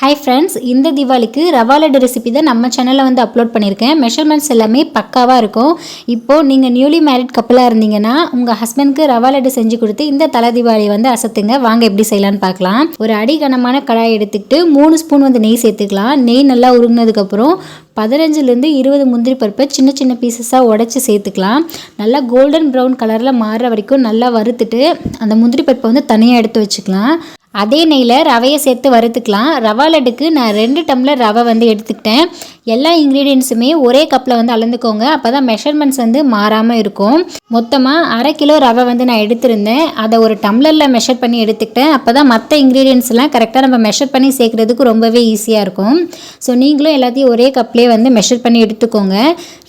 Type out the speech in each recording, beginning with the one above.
Hi friends இந்த தீபாவளிக்கு rava laddu recipe தான் நம்ம சேனலில் வந்து அப்லோட் பண்ணியிருக்கேன் மெஷர்மெண்ட்ஸ் எல்லாமே பக்காவாக இருக்கும். இப்போது நீங்கள் நியூலி மேரிட் கப்பலாக இருந்தீங்கன்னா உங்கள் ஹஸ்பண்ட்க்கு ரவா லட்டு செஞ்சு கொடுத்து இந்த தலை தீபாவளி வந்து அசத்துங்க. வாங்க எப்படி செய்யலான்னு பார்க்கலாம். ஒரு அடிகனமான கடாயை எடுத்துக்கிட்டு மூணு ஸ்பூன் வந்து நெய் சேர்த்துக்கலாம். நெய் நல்லா உருங்கினதுக்கப்புறம் பதினஞ்சுலேருந்து இருபது முந்திரி பருப்பை சின்ன சின்ன பீசஸாக உடச்சி சேர்த்துக்கலாம். நல்லா கோல்டன் ப்ரௌன் கலரில் மாறுற வரைக்கும் நல்லா வறுத்துட்டு அந்த முந்திரி பருப்பை வந்து தனியாக எடுத்து வச்சுக்கலாம். அதே நெய்யில் ரவையை சேர்த்து வறுத்துக்கலாம். ரவா லட்டுக்கு நான் ரெண்டு டம்ளர் ரவை வந்து எடுத்துக்கிட்டேன். எல்லா இன்க்ரீடியன்ஸுமே ஒரே கப்பில் வந்து அளந்துக்கோங்க. அப்போ தான் மெஷர்மெண்ட்ஸ் வந்து மாறாமல் இருக்கும். மொத்தமாக அரை கிலோ ரவை வந்து நான் எடுத்திருந்தேன். அதை ஒரு டம்ளரில் மெஷர் பண்ணி எடுத்துக்கிட்டேன். அப்போ தான் மற்ற இன்க்ரீடியன்ஸ்லாம் கரெக்டாக நம்ம மெஷர் பண்ணி சேர்க்குறதுக்கு ரொம்பவே ஈஸியாக இருக்கும். ஸோ நீங்களும் எல்லாத்தையும் ஒரே கப்லேயே வந்து மெஷர் பண்ணி எடுத்துக்கோங்க.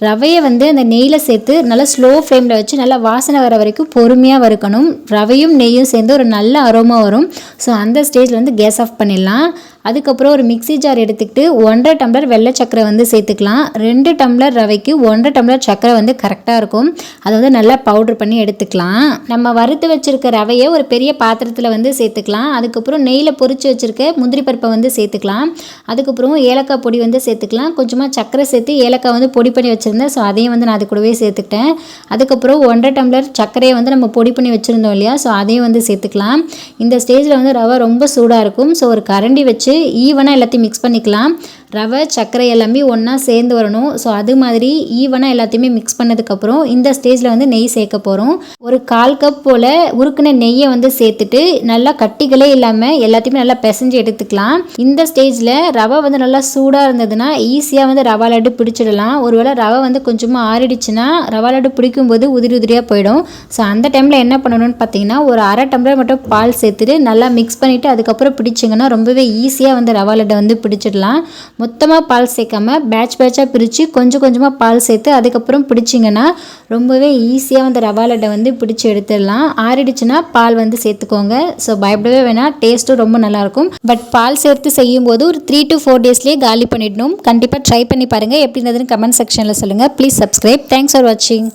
ரவையை வந்து அந்த நெய்யில் சேர்த்து நல்லா ஸ்லோ ஃப்ளேமில் வச்சு நல்லா வாசனை வர வரைக்கும் பொறுமையாக வறுக்கணும். ரவையும் நெய்யும் சேர்ந்து ஒரு நல்ல அரோமா வரும். ஸோ ஸோ அந்த ஸ்டேஜில் வந்து கேஸ் ஆஃப் பண்ணிடலாம். அதுக்கப்புறம் ஒரு மிக்சி ஜார் எடுத்துக்கிட்டு ஒன்றரை டம்ளர் வெள்ளை சக்கரை வந்து சேர்த்துக்கலாம். ரெண்டு டம்ளர் ரவைக்கு ஒன்றரை டம்ளர் சக்கரை வந்து கரெக்டாக இருக்கும். அதை வந்து நல்லா பவுட்ரு பண்ணி எடுத்துக்கலாம். நம்ம வறுத்து வச்சுருக்க ரவையை ஒரு பெரிய பாத்திரத்தில் வந்து சேர்த்துக்கலாம். அதுக்கப்புறம் நெய்யில் பொறிச்சு வச்சுருக்க முந்திரி பருப்பை வந்து சேர்த்துக்கலாம். அதுக்கப்புறம் ஏலக்காய் பொடி வந்து சேர்த்துக்கலாம். கொஞ்சமாக சக்கரை சேர்த்து ஏலக்காய் வந்து பொடி பண்ணி வச்சுருந்தேன். ஸோ அதையும் வந்து நான் அது கூடவே சேர்த்துக்கிட்டேன். அதுக்கப்புறம் ஒன்றரை டம்ளர் சர்க்கரையை வந்து நம்ம பொடி பண்ணி வச்சுருந்தோம் இல்லையா? ஸோ அதையும் வந்து சேர்த்துக்கலாம். இந்த ஸ்டேஜில் வந்து ரவை ரொம்ப சூடாக இருக்கும். ஸோ ஒரு கரண்டி வச்சு ஈவனாக எல்லாத்தையும் மிக்ஸ் பண்ணிக்கலாம். ரவை சர்க்கரை எல்லாமே ஒன்றா சேர்ந்து வரணும். ஸோ அது மாதிரி ஈவனாக எல்லாத்தையுமே மிக்ஸ் பண்ணதுக்கப்புறம் இந்த ஸ்டேஜில் வந்து நெய் சேர்க்க போகிறோம் ஒரு கால் கப் போல் உருக்குன நெய்யை வந்து சேர்த்துட்டு நல்லா கட்டிகளே இல்லாமல் எல்லாத்தையுமே நல்லா பிசைஞ்சு எடுத்துக்கலாம். இந்த ஸ்டேஜில் ரவை வந்து நல்லா சூடாக இருந்ததுன்னா ஈஸியாக வந்து ரவா லட்டு பிடிச்சிடலாம். ஒருவேளை ரவை வந்து கொஞ்சமாக ஆறிடுச்சுன்னா ரவா லட்டு பிடிக்கும்போது உதிரி உதிரியாக போயிடும். ஸோ அந்த டைமில் என்ன பண்ணணும்னு பார்த்தீங்கன்னா ஒரு அரை டம்ளர் மட்டும் பால் சேர்த்துட்டு நல்லா மிக்ஸ் பண்ணிவிட்டு அதுக்கப்புறம் பிடிச்சிங்கன்னா ரொம்பவே ஈஸியாக வந்து ரவா லட்டை வந்து பிடிச்சிடலாம். மொத்தமாக பால் சேர்க்காம பேட்ச் பேட்சாக பிரித்து கொஞ்சம் கொஞ்சமாக பால் சேர்த்து அதுக்கப்புறம் பிடிச்சிங்கன்னா ரொம்பவே ஈஸியாக வந்து ரவா லட்டை வந்து பிடிச்சி எடுத்துடலாம். ஆறிடுச்சுன்னா பால் வந்து சேர்த்துக்கோங்க. ஸோ பயப்படவே வேணாம். டேஸ்ட்டும் ரொம்ப நல்லாயிருக்கும். பட் பால் சேர்த்து செய்யும்போது ஒரு த்ரீ டு ஃபோர் டேஸ்லேயே காலி பண்ணிடணும். கண்டிப்பாக ட்ரை பண்ணி பாருங்கள் எப்படி இருந்ததுன்னு கமெண்ட் செக்ஷனில் சொல்லுங்கள் ப்ளீஸ் சப்ஸ்கிரைப் தேங்க்ஸ் ஃபார் வாட்சிங்